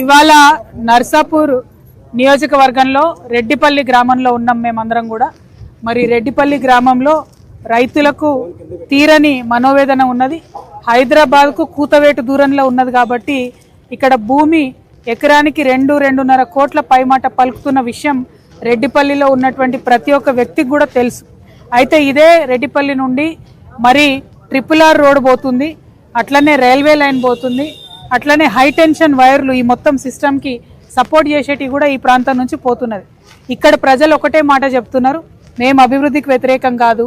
ఇవాళ నర్సాపూర్ నియోజకవర్గంలో రెడ్డిపల్లి గ్రామంలో ఉన్నాం మేమందరం కూడా. మరి రెడ్డిపల్లి గ్రామంలో రైతులకు తీరని మనోవేదన ఉన్నది. హైదరాబాద్కు కూతవేటు దూరంలో ఉన్నది కాబట్టి ఇక్కడ భూమి ఎకరానికి రెండు రెండున్నర కోట్ల పైమాట పలుకుతున్న విషయం రెడ్డిపల్లిలో ఉన్నటువంటి ప్రతి ఒక్క వ్యక్తికి కూడా తెలుసు. అయితే ఇదే రెడ్డిపల్లి నుండి మరి ట్రిపుల్ ఆర్ రోడ్ పోతుంది. అట్లనే రైల్వే లైన్ పోతుంది. అట్లనే హై టెన్షన్ వైర్లు ఈ మొత్తం సిస్టమ్కి సపోర్ట్ చేసేటివి కూడా ఈ ప్రాంతం నుంచి పోతున్నది. ఇక్కడ ప్రజలు ఒకటే మాట చెప్తున్నారు మేము అభివృద్ధికి వ్యతిరేకం కాదు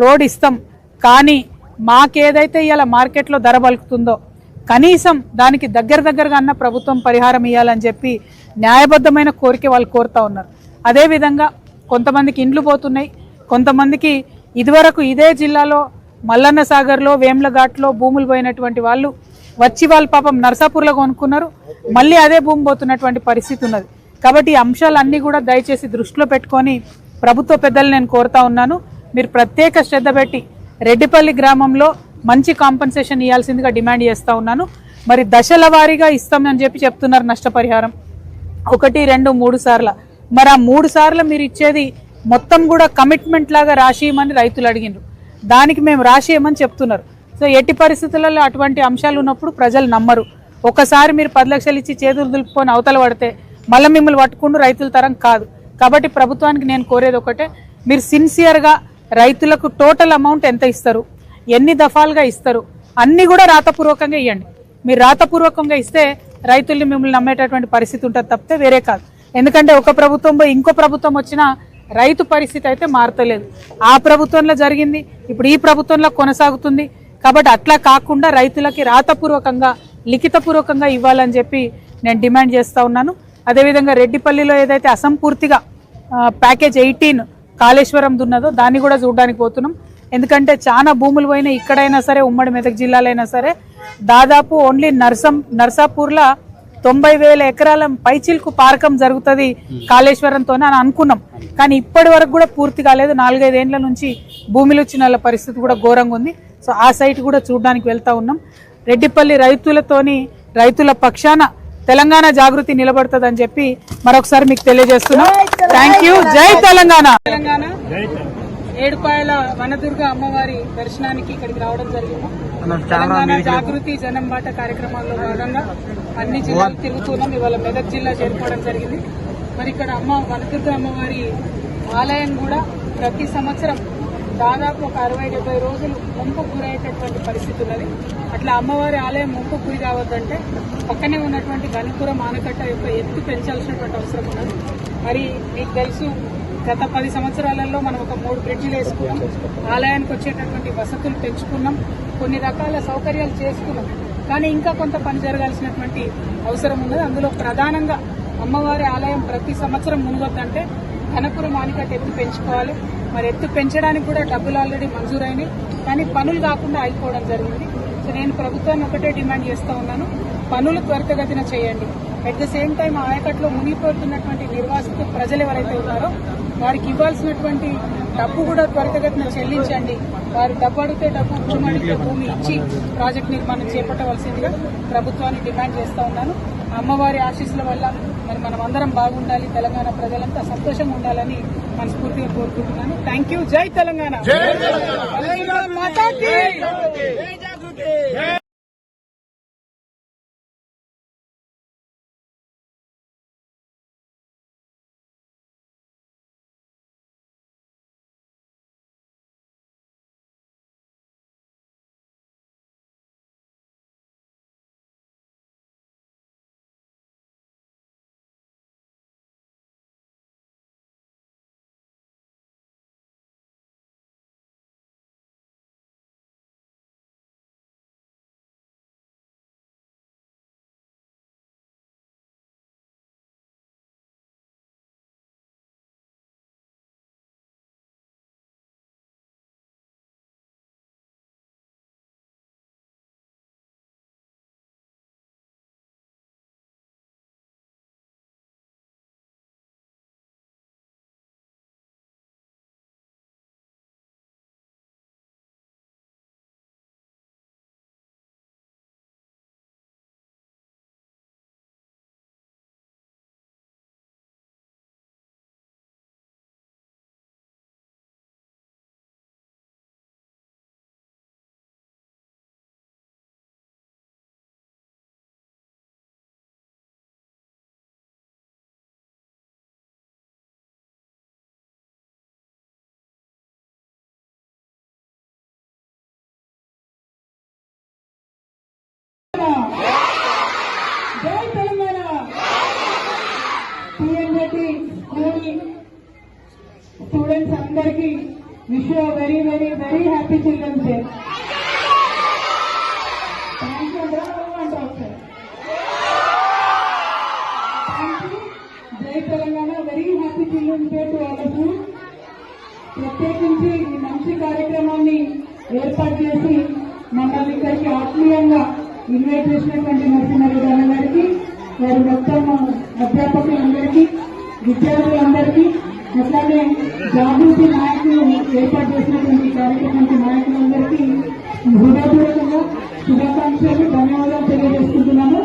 రోడ్ ఇస్తాం. కానీ మాకేదైతే ఇవాళ మార్కెట్లో ధర పలుకుతుందో కనీసం దానికి దగ్గర దగ్గరగా అన్న ప్రభుత్వం పరిహారం ఇవ్వాలని చెప్పి న్యాయబద్ధమైన కోరిక వాళ్ళు కోరుతా ఉన్నారు. అదేవిధంగా కొంతమందికి ఇండ్లు పోతున్నాయి కొంతమందికి ఇదివరకు ఇదే జిల్లాలో మల్లన్న సాగర్లో వేమ్లఘాట్లో భూములు పోయినటువంటి వాళ్ళు వచ్చి వాళ్ళు పాపం నర్సాపూర్లో కొనుక్కున్నారు. మళ్ళీ అదే భూమి పోతున్నటువంటి పరిస్థితి ఉన్నది. కాబట్టి ఈ అంశాలన్నీ కూడా దయచేసి దృష్టిలో పెట్టుకొని ప్రభుత్వ పెద్దలు నేను కోరుతా ఉన్నాను. మీరు ప్రత్యేక శ్రద్ధ పెట్టి రెడ్డిపల్లి గ్రామంలో మంచి కాంపన్సేషన్ ఇవ్వాల్సిందిగా డిమాండ్ చేస్తూ ఉన్నాను. మరి దశల వారీగా ఇస్తామని చెప్పి చెప్తున్నారు నష్టపరిహారం. ఒకటి రెండు మూడు సార్ల. మరి ఆ మూడు సార్లు మీరు ఇచ్చేది మొత్తం కూడా కమిట్మెంట్ లాగా రాసియమని రైతులు అడిగినారు దానికి మేము రాసియమని చెప్తున్నారు. సో ఎట్టి పరిస్థితులలో అటువంటి అంశాలు ఉన్నప్పుడు ప్రజలు నమ్మరు. ఒకసారి మీరు పది లక్షలు ఇచ్చి చేతులు దులుపుకొని అవతల పడితే మళ్ళీ మిమ్మల్ని పట్టుకుంటూ రైతుల తరం కాదు. కాబట్టి ప్రభుత్వానికి నేను కోరేది ఒకటే మీరు సిన్సియర్గా రైతులకు టోటల్ అమౌంట్ ఎంత ఇస్తారు? ఎన్ని దఫాలుగా ఇస్తారు? అన్నీ కూడా రాతపూర్వకంగా ఇవ్వండి మీరు రాతపూర్వకంగా ఇస్తే రైతుల్ని మిమ్మల్ని నమ్మేటటువంటి పరిస్థితి ఉంటుంది తప్పితే వేరే కాదు. ఎందుకంటే ఒక ప్రభుత్వం ఇంకో ప్రభుత్వం వచ్చినా రైతు పరిస్థితి అయితే మారతలేదు. ఆ ప్రభుత్వంలో జరిగింది ఇప్పుడు ఈ ప్రభుత్వంలో కొనసాగుతుంది. కాబట్టి అట్లా కాకుండా రైతులకి రాతపూర్వకంగా లిఖితపూర్వకంగా ఇవ్వాలని చెప్పి నేను డిమాండ్ చేస్తూ ఉన్నాను. అదేవిధంగా రెడ్డిపల్లిలో ఏదైతే అసంపూర్తిగా ప్యాకేజ్ ఎయిటీన్ కాళేశ్వరం దున్నదో దాన్ని కూడా చూడడానికి పోతున్నాం. ఎందుకంటే చాలా భూములు పోయినా ఇక్కడైనా సరే ఉమ్మడి మెదక్ జిల్లాలైనా సరే దాదాపు ఓన్లీ నర్సం నర్సాపూర్లో తొంభై వేల ఎకరాల పైచిల్కు పారకం జరుగుతుంది కాళేశ్వరంతోనే అని అనుకున్నాం. కానీ ఇప్పటి వరకు కూడా పూర్తి కాలేదు. నాలుగైదేండ్ల నుంచి భూమిలు వచ్చిన వాళ్ళ పరిస్థితి కూడా ఘోరంగా ఉంది. సో ఆ సైట్ కూడా చూడడానికి వెళ్తా ఉన్నాం. రెడ్డిపల్లి రైతులతోని రైతుల పక్షాన తెలంగాణ జాగృతి నిలబడుతుందని చెప్పి మరొకసారి మీకు తెలియజేస్తున్నాం. థ్యాంక్ యూ జై తెలంగాణ. తెలంగాణ. ఏడుపాయల వనదుర్గ అమ్మవారి దర్శనానికి ఇక్కడికి రావడం జరిగింది. తెలంగాణ జాగృతి జనం బాట కార్యక్రమాల్లో భాగంగా అన్ని జిల్లాలు తిరుగుతున్నాం. ఇవాళ మెదక్ జిల్లా చేరుకోవడం జరిగింది. మరి ఇక్కడ అమ్మ వనదుర్గ అమ్మవారి ఆలయం కూడా ప్రతి సంవత్సరం దాదాపు ఒక అరవై డెబ్బై రోజులు ముంపు గురయ్యేటటువంటి పరిస్థితి ఉన్నది. అట్లా అమ్మవారి ఆలయం ముంపు గురి కావద్దంటే పక్కనే ఉన్నటువంటి గణపురం ఆనకట్ట యొక్క ఎత్తు పెంచాల్సినటువంటి అవసరం ఉన్నది. మరి మీకు తెలుసు గత పది సంవత్సరాలలో మనం ఒక మూడు బ్రిడ్జిలు వేసుకున్నాం. ఆలయానికి వచ్చేటటువంటి వసతులు పెంచుకున్నాం. కొన్ని రకాల సౌకర్యాలు చేసుకున్నాం. కానీ ఇంకా కొంత పని జరగాల్సినటువంటి అవసరం ఉన్నది. అందులో ప్రధానంగా అమ్మవారి ఆలయం ప్రతి సంవత్సరం మునుగొద్దంటే ఘనపురం ఆనికట్ట ఎత్తు పెంచుకోవాలి. మరి ఎత్తు పెంచడానికి కూడా డబ్బులు ఆల్రెడీ మంజూరైనాయి. కానీ పనులు కాకుండా ఆగిపోవడం జరిగింది. సో నేను ప్రభుత్వాన్ని ఒకటే డిమాండ్ చేస్తూ ఉన్నాను. పనులు త్వరితగతిన చేయండి. అట్ ద సేమ్ టైం ఆయకట్లో మునిగిపోతున్నటువంటి నిర్వాసిత ప్రజలు ఎవరైతే ఉన్నారో వారికి ఇవ్వాల్సినటువంటి డబ్బు కూడా త్వరితగతిన చెల్లించండి. వారు డబ్బు అడిగితే డబ్బు భూమి అడిగితే భూమి ఇచ్చి ప్రాజెక్ట్ నిర్మాణం చేపట్టవలసిందిగా ప్రభుత్వాన్ని డిమాండ్ చేస్తూ ఉన్నాను. అమ్మవారి ఆశీస్సుల వల్ల మరి మనం అందరం బాగుండాలి తెలంగాణ ప్రజలంతా సంతోషంగా ఉండాలని మనస్ఫూర్తిగా కోరుకుంటున్నాను. థ్యాంక్ యూ జై తెలంగాణ. తెలంగాణ మాతాకి స్టూడెంట్స్ అందరికీ wish you very very very happy children's day thank you thank you జై Telangana very happy children's day to all of you ప్రత్యేకించి ఈ మంచి కార్యక్రమాన్ని ఏర్పాటు చేసి మమ్మల్ని ఇక్కడికి ఆత్మీయంగా ఇన్వైట్ చేసినటువంటి నరసింహారెడ్డి గారికి వారి మొత్తం అధ్యాపకులందరికీ విద్యార్థులందరికీ అట్లాగే జాగృతి నాయకులు ఏర్పాటు చేసినటువంటి కార్యక్రమానికి నాయకులందరికీ హృదయపూర్వకంగా శుభాకాంక్షలు ధన్యవాదాలు తెలియజేస్తున్నాను